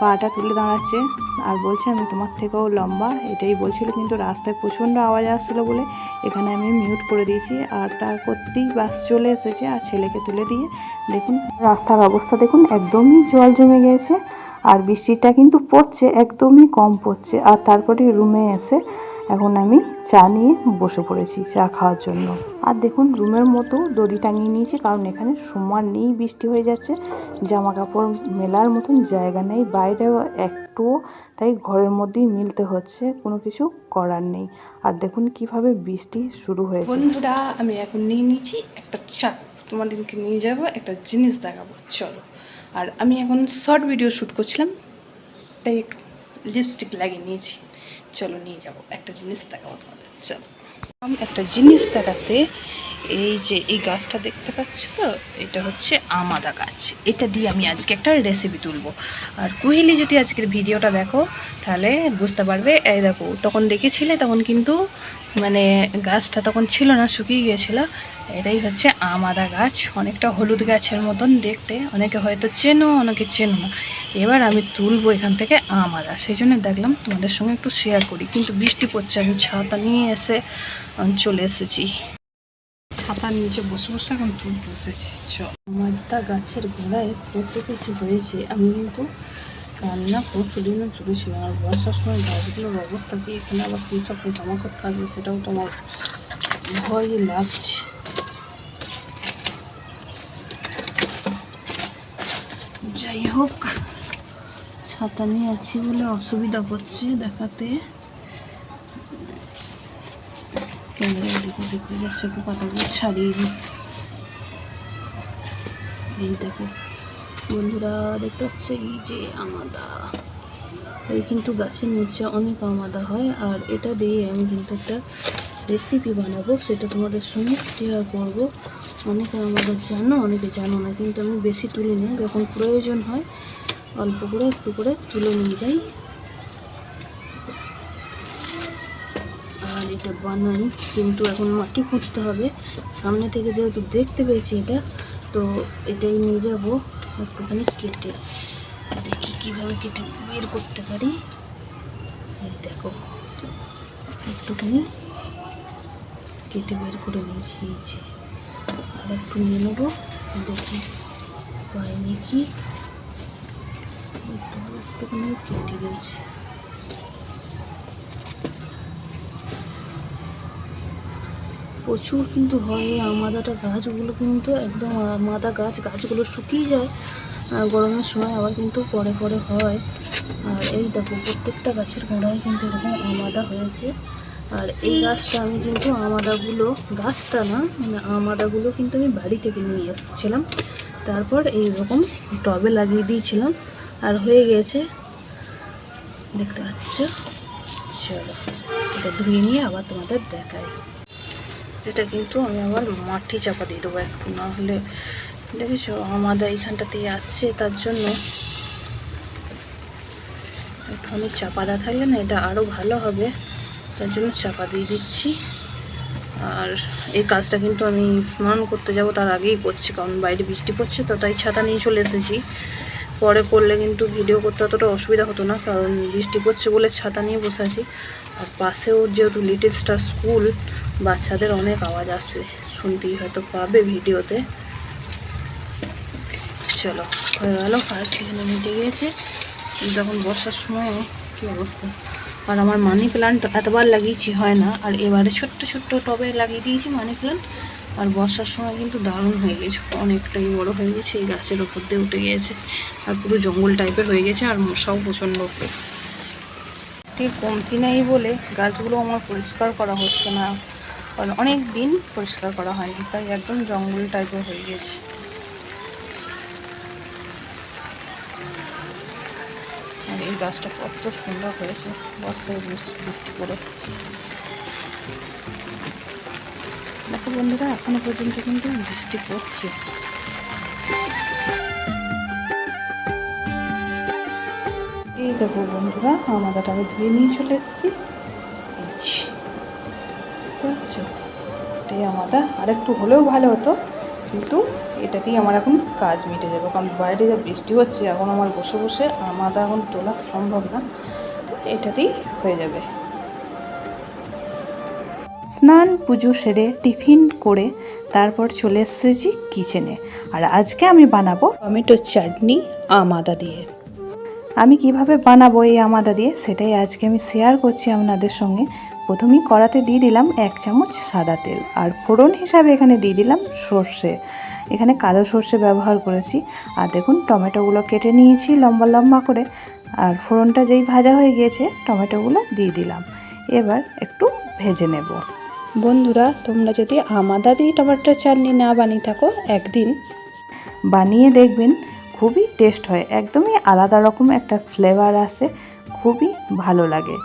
পাটা তুলে দাঁড়াচ্ছে আর বলছে আমি তোমার থেকেও লম্বা, এটাই বলছিল, কিন্তু রাস্তায় প্রচণ্ড আওয়াজ আসছিল বলে এখানে আমি মিউট করে দিয়েছি আর তার করতেই বাস চলে এসেছে আর ছেলেকে তুলে দিয়ে দেখুন, রাস্তার অবস্থা দেখুন, একদমই জল জমে গেছে আর বৃষ্টিটা কিন্তু পড়ছে, একদমই কম পড়ছে। আর তারপরে রুমে এসে এখন আমি চা নিয়ে বসে পড়েছি, চা খাওয়ার জন্য। আর দেখুন, রুমের মতো দড়ি টাঙিয়ে নিয়েছি, কারণ এখানে সমান নেই, বৃষ্টি হয়ে যাচ্ছে। জামা কাপড় মেলার মতন জায়গা নেই বাইরে একটুও, তাই ঘরের মধ্যেই মিলতে হচ্ছে, কোনো কিছু করার নেই। আর দেখুন, কীভাবে বৃষ্টি শুরু হয়েছে। বন্ধুরা, আমি এখন নিয়ে নিয়েছি একটা চা। তোমাদেরকে নিয়ে যাব, একটা জিনিস দেখাবো, চলো। আর আমি এখন শর্ট ভিডিও শ্যুট করছিলাম, তাই একটু লিপস্টিক লাগিয়ে নিয়েছি। চলো নিয়ে যাব। একটা জিনিস দেখাবো তোমাদের। চলো। একটা জিনিস দেখাতে, এই যে এই গাছটা দেখতে পাচ্ছ তো, এটা হচ্ছে আমাদা গাছ। এটা দিয়ে আমি আজকে একটা রেসিপি তুলবো। আর কুহেলি যদি আজকের ভিডিওটা দেখো, তাহলে বুঝতে পারবে, এই দেখো, তখন দেখেছিলে, তখন কিন্তু মানে গাছটা তখন ছিল না, শুকিয়ে গিয়েছিল। এটাই হচ্ছে আমাদা গাছ, অনেকটা হলুদ গাছের মতন দেখতে। অনেকে হয়তো চেনো, অনেকে চেনো না। এবার আমি তুলবো এখান থেকে আমাদা। সেই জন্য দেখলাম তোমাদের সঙ্গে একটু শেয়ার করি। কিন্তু বৃষ্টি পড়ছে, আমি ছাতা নিয়ে এসে চলে এসেছি। ছাতা নিচে বসে বসে এখন তুলতে এসেছি। চ। আমাদা গাছের গোড়ায় কত কিছু হয়েছে। আমি কিন্তু রান্না পরশু দিনও তুলেছিলাম। আর বর্ষার সময় গাছগুলোর অবস্থা কি? এখানে আবার কী সব জামাকাপড় থাকবে সেটাও তোমার ভয় লাগছে। যাই হোক, ছাতা নিয়ে আছি বলে অসুবিধা হচ্ছে দেখাতে। ক্যামেরা দিকে দেখে যাচ্ছে একটু পাতাগুলো ছাড়িয়ে দিই এই দেখো বন্ধুরা, দেখতে পাচ্ছে এই যে আমাদা। এই কিন্তু গাছের নিচে অনেক আমাদা হয়, আর এটা দিয়ে আমি কিন্তু একটা রেসিপি বানাবো, সেটা তোমাদের সঙ্গে শেয়ার করব। অনেকে আমাদের জানো, অনেকে জানো না, কিন্তু আমি বেশি তুলি নিই যখন প্রয়োজন হয় অল্প করে একটু করে তুলে নিয়ে যাই। আর এটা বানাই, কিন্তু এখন মাটি খুঁজতে হবে। সামনে থেকে যেহেতু দেখতে পেয়েছি এটা, তো এটাই নিয়ে যাব একটুখানি কেটে। দেখি কীভাবে কেটে বের করতে পারি। এই দেখো, একটুখানি কেটে বের করে নিয়েছি, এই যে। আর একটু নিয়ে নেব, দেখি পাই কি। একটু একটুখানি কেটে দিয়েছি প্রচুর কিন্তু হয়। এই আমাদাটা গাছগুলো কিন্তু একদম আমাদা গাছ, গাছগুলো শুকিয়ে যায়। আর গরমের সময় আবার কিন্তু পরে পরে হয়। আর এই দেখো, প্রত্যেকটা গাছের গোড়ায় কিন্তু এরকম আমাদা হয়েছে। আর এই গাছটা আমি কিন্তু আমাদাগুলো, গাছটা না মানে আমাদাগুলো কিন্তু আমি বাড়ি থেকে নিয়ে এসেছিলাম। তারপর এইরকম টবে লাগিয়ে দিয়েছিলাম। আর হয়ে গেছে, দেখতে পাচ্ছ? চলো, এটা ধুয়ে নিয়ে আবার তোমাদের দেখাই। এটা কিন্তু আমি আবার মাটি চাপা দিয়ে দেবো একটু, না হলে দেখেছ আমাদের এইখানটাতেই আছে, তার জন্য একটু আমি চাপা দেওয়া থাকলে না এটা আরও ভালো হবে, তার জন্য চাপা দিয়ে দিচ্ছি। আর এই কাজটা কিন্তু আমি স্নান করতে যাব, তার আগেই করছি, কারণ বাইরে বৃষ্টি পড়ছে, তো তাই ছাতা নিয়ে চলে এসেছি। পরে করলে কিন্তু ভিডিও করতে অতটা অসুবিধা হতো না, কারণ বৃষ্টি পড়ছে বলে ছাতা নিয়ে বসে আছি। আর পাশেও যেহেতু লিটল স্কুল বাচ্চাদের অনেক আওয়াজ আসছে শুনতেই হয়তো পাবে ভিডিওতে। চলো, হয়ে গেল, কাজ সেখানে মিটে গিয়েছে। কিন্তু এখন বর্ষার সময় কী অবস্থা? আর আমার মানি প্লান্ট এতবার লাগিয়েছি, হয় না। আর এবারে ছোট্ট ছোট্ট টবে লাগিয়ে দিয়েছি মানি প্লান্ট। আর বর্ষার সময় কিন্তু দারুণ হয়ে গেছে অনেকটাই বড় হয়ে গেছে এই গাছের ওপর দিয়ে উঠে গিয়েছে। আর পুরো জঙ্গল টাইপের হয়ে গেছে, আর মশাও প্রচণ্ড কমতি নেই বলে গাছগুলো আমার পরিষ্কার করা হচ্ছে না। কারণ অনেক দিন পরিষ্কার করা হয়নি, তাই একদম জঙ্গল টাইপের হয়ে গেছে। আর এই গাছটা কত সুন্দর হয়েছে, বর্ষায় বৃষ- বৃষ্টি করে দেখো বন্ধুরা, এখনও পর্যন্ত কিন্তু বৃষ্টি পড়ছে। এই দেখো বন্ধুরা আমাদেরটা আমি ধুয়ে নিয়ে চলে এসেছি। পারছ এটাই আর একটু হলেও ভালো হতো, কিন্তু এটাতেই আমার এখন কাজ মিটে যাবে। কারণ বাইরে যা বৃষ্টি হচ্ছে, এখন আমার বসে বসে আমাদের এখন তোলা সম্ভব না, তো এটাতেই হয়ে যাবে। স্নান, পুজো সেরে, টিফিন করে তারপর চলে এসেছি কিচেনে আর আজকে আমি বানাবো টমেটো চাটনি আম আদা দিয়ে। আমি কীভাবে বানাবো এই আমাদা দিয়ে সেটাই আজকে আমি শেয়ার করছি আপনাদের সঙ্গে। প্রথমেই কড়াতে দিয়ে দিলাম এক চামচ সাদা তেল আর ফোড়ন হিসাবে এখানে দিয়ে দিলাম সর্ষে। এখানে কালো সর্ষে ব্যবহার করেছি। আর দেখুন টমেটোগুলো কেটে নিয়েছি লম্বা লম্বা করে। আর ফোড়নটা যেই ভাজা হয়ে গিয়েছে টমেটোগুলো দিয়ে দিলাম। এবার একটু ভেজে নেব। বন্ধুরা তোমরা যদি আম আদা দিয়ে টমেটো চাটনি না বানিয়ে থাকো একদিন বানিয়ে দেখবেন খুবই টেস্ট হয়। একদমই আলাদা রকম একটা ফ্লেভার আসে, খুবই ভালো লাগে।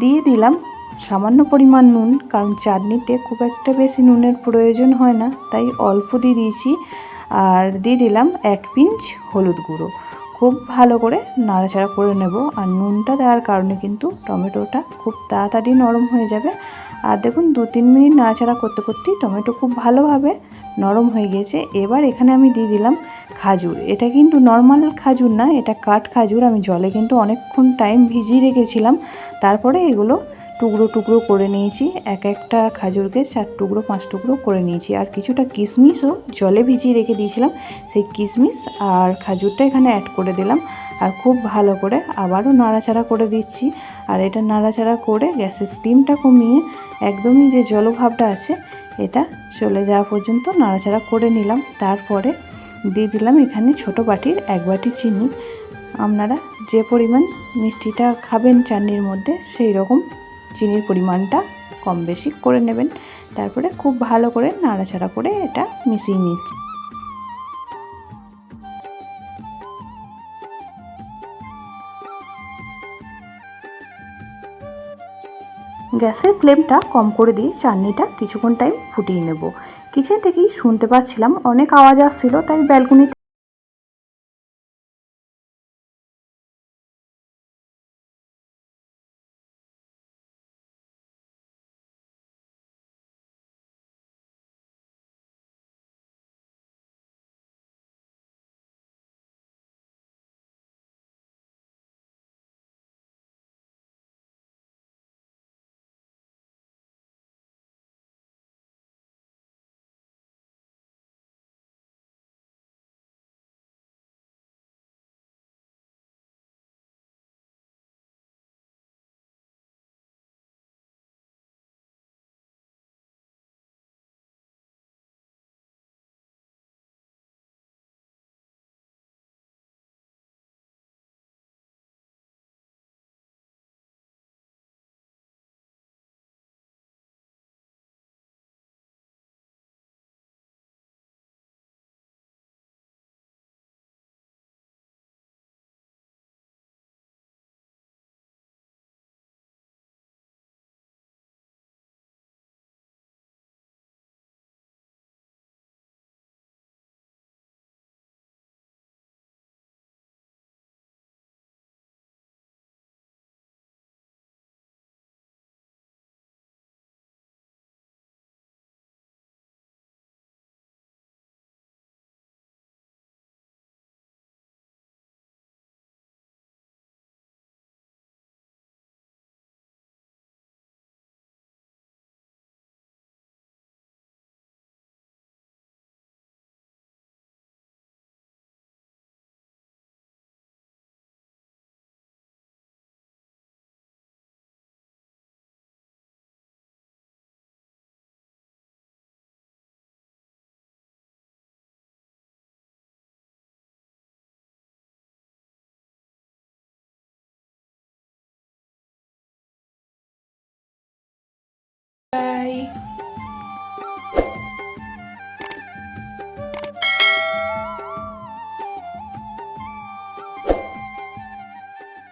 দিয়ে দিলাম সামান্য পরিমাণ নুন, কারণ চাটনিতে খুব একটা বেশি নুনের প্রয়োজন হয় না, তাই অল্প দিয়ে দিয়েছি। আর দিয়ে দিলাম এক পিঞ্চ হলুদ গুঁড়ো। খুব ভালো করে নাড়াচাড়া করে নেব। আর নুনটা দেওয়ার কারণে কিন্তু টমেটোটা খুব তাড়াতাড়ি নরম হয়ে যাবে। আর দেখুন, দু তিন মিনিট নাড়াচাড়া করতে করতেই টমেটো খুব ভালোভাবে নরম হয়ে গিয়েছে। এবার এখানে আমি দিয়ে দিলাম খাজুর। এটা কিন্তু নর্মাল খাজুর না, এটা কাঠ খাজুর। আমি জলে কিন্তু অনেকক্ষণ টাইম ভিজিয়ে রেখেছিলাম। তারপরে এগুলো টুকরো টুকরো করে নিয়েছি। এক একটা খাজুরকে চার টুকরো, পাঁচ টুকরো করে নিয়েছি। আর কিছুটা কিশমিশও জলে ভিজিয়ে রেখে দিয়েছিলাম। সেই কিশমিশ আর খাজুরটা এখানে অ্যাড করে দিলাম। আর খুব ভালো করে আবারও নাড়াচাড়া করে দিচ্ছি। আর এটা নাড়াচাড়া করে গ্যাসের স্টিমটা কমিয়ে একদমই যে জলভাবটা আছে, এটা চলে যাওয়া পর্যন্ত নাড়াচাড়া করে নিলাম। তারপরে দিয়ে দিলাম এখানে ছোট বাটির এক বাটি চিনি। আপনারা যে পরিমাণ মিষ্টিটা খাবেন চাটনির মধ্যে সেই রকম চিনির পরিমাণটা কম বেশি করে নেবেন। তারপরে খুব ভালো করে নাড়াচাড়া করে এটা মিশিয়ে নিচ্ছি। গ্যাসের ফ্লেমটা কম করে দিয়ে চাটনিটা কিছুক্ষণ টাইম ফুটিয়ে নেব। কিচেন থেকেই শুনতে পাচ্ছিলাম, অনেক আওয়াজ আসছিল, তাই ব্যালকনি Bye.